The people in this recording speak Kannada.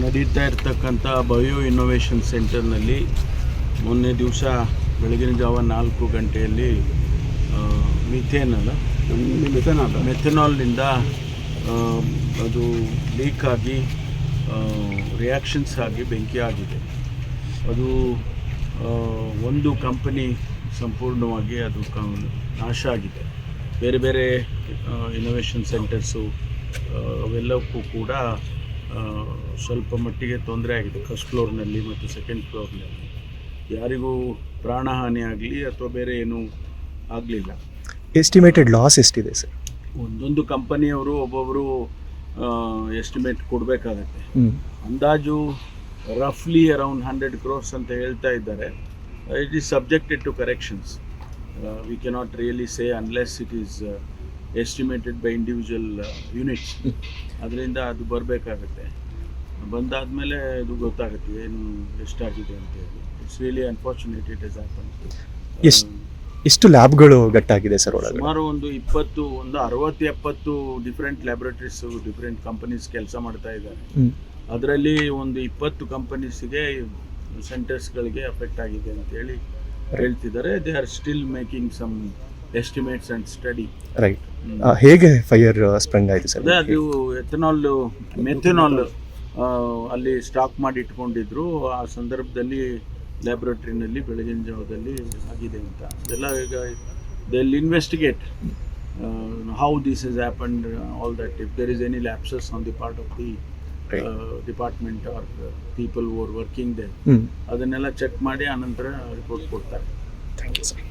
ನಡೀತಾ ಇರ್ತಕ್ಕಂಥ ಬಯೋ ಇನ್ನೋವೇಷನ್ ಸೆಂಟರ್ನಲ್ಲಿ ಮೊನ್ನೆ ದಿವಸ ಬೆಳಗಿನ ಜಾವ ನಾಲ್ಕು ಗಂಟೆಯಲ್ಲಿ ಮಿಥೇನ್ ಅಲ್ಲ? ಮೆಥನಾಲ್ ಮೆಥನಾಲ್ನಿಂದ ಅದು ಲೀಕ್ ಆಗಿ ರಿಯಾಕ್ಷನ್ಸ್ ಆಗಿ ಬೆಂಕಿ ಆಗಿದೆ. ಅದು ಒಂದು ಕಂಪನಿ ಸಂಪೂರ್ಣವಾಗಿ ಅದು ಕ ನಾಶ ಆಗಿದೆ. ಬೇರೆ ಬೇರೆ ಇನೋವೇಷನ್ ಸೆಂಟರ್ಸು ಅವೆಲ್ಲಕ್ಕೂ ಕೂಡ ಸ್ವಲ್ಪ ಮಟ್ಟಿಗೆ ತೊಂದರೆ ಆಗಿದೆ. ಫಸ್ಟ್ ಫ್ಲೋರ್ನಲ್ಲಿ ಮತ್ತು ಸೆಕೆಂಡ್ ಫ್ಲೋರ್ನಲ್ಲಿ ಯಾರಿಗೂ ಪ್ರಾಣಹಾನಿ ಆಗಲಿ ಅಥವಾ ಬೇರೆ ಏನೂ ಆಗಲಿಲ್ಲ. ಎಸ್ಟಿಮೇಟೆಡ್ ಲಾಸ್ ಎಷ್ಟಿದೆ ಸರ್ ಒಂದೊಂದು ಕಂಪನಿಯವರು ಒಬ್ಬೊಬ್ಬರು ಎಸ್ಟಿಮೇಟ್ ಕೊಡಬೇಕಾಗತ್ತೆ. ಅಂದಾಜು ರಫ್ಲಿ ಅರೌಂಡ್ ಹಂಡ್ರೆಡ್ ಕ್ರೋರ್ಸ್ ಅಂತ ಹೇಳ್ತಾ ಇದ್ದಾರೆ. It is subjected to corrections we cannot really say unless it is estimated by individual units ಅದರಿಂದ ಅದು ಬರಬೇಕಾಗತ್ತೆ. ಬಂದಾದಮೇಲೆ ಇದು ಗೊತ್ತಾಗುತ್ತೆ ಏನು ಎಷ್ಟಾಗಿದೆ ಅಂತ ಹೇಳಿ. It's really unfortunate it is happen ಎಷ್ಟ್- ಎಷ್ಟು ಲ್ಯಾಬ್ಗಳು ಗಟ್ಟಾಗಿದೆ ಸರ್ ಒಳಗೆ? ಸುಮಾರು ಒಂದು ಇಪ್ಪತ್ತು ಒಂದು ಅರವತ್ತು ಎಪ್ಪತ್ತು ಡಿಫ್ರೆಂಟ್ ಲ್ಯಾಬೊರೇಟರೀಸ್ ಡಿಫ್ರೆಂಟ್ ಕಂಪನೀಸ್ ಕೆಲಸ ಮಾಡ್ತಾ ಇದ್ದಾರೆ. ಅದರಲ್ಲಿ ಒಂದು ಇಪ್ಪತ್ತು ಕಂಪನೀಸ್ಗೆ ಸೆಂಟರ್ಸ್ಗಳಿಗೆ ಅಫೆಕ್ಟ್ ಆಗಿದೆ ಅಂತೇಳಿ ಹೇಳ್ತಿದ್ದಾರೆ. They are still making some estimates and study right ಹೇಗೆ ಫೈರ್ ಸ್ಪ್ರಿಂಗ್ ಆಯಿತು ಸರ್ ಅದು ಎಥನಾಲ್ ಮೆಥನಾಲ್ ಅಲ್ಲಿ ಸ್ಟಾಕ್ ಮಾಡಿ ಇಟ್ಕೊಂಡಿದ್ರು. ಆ ಸಂದರ್ಭದಲ್ಲಿ ಲ್ಯಾಬೊರೇಟರಿನಲ್ಲಿ ಬೆಳಗಿನ ಜಾವದಲ್ಲಿ ಆಗಿದೆ ಅಂತ. ಅದೆಲ್ಲ ಈಗ they'll investigate how this is happened all that if there is any lapses on the part of the. Department or people are working they ಅದನ್ನೆಲ್ಲ ಚೆಕ್ ಮಾಡಿ ಆನಂತರ ರಿಪೋರ್ಟ್ ಕೊಡ್ತಾರೆ. Thank you sir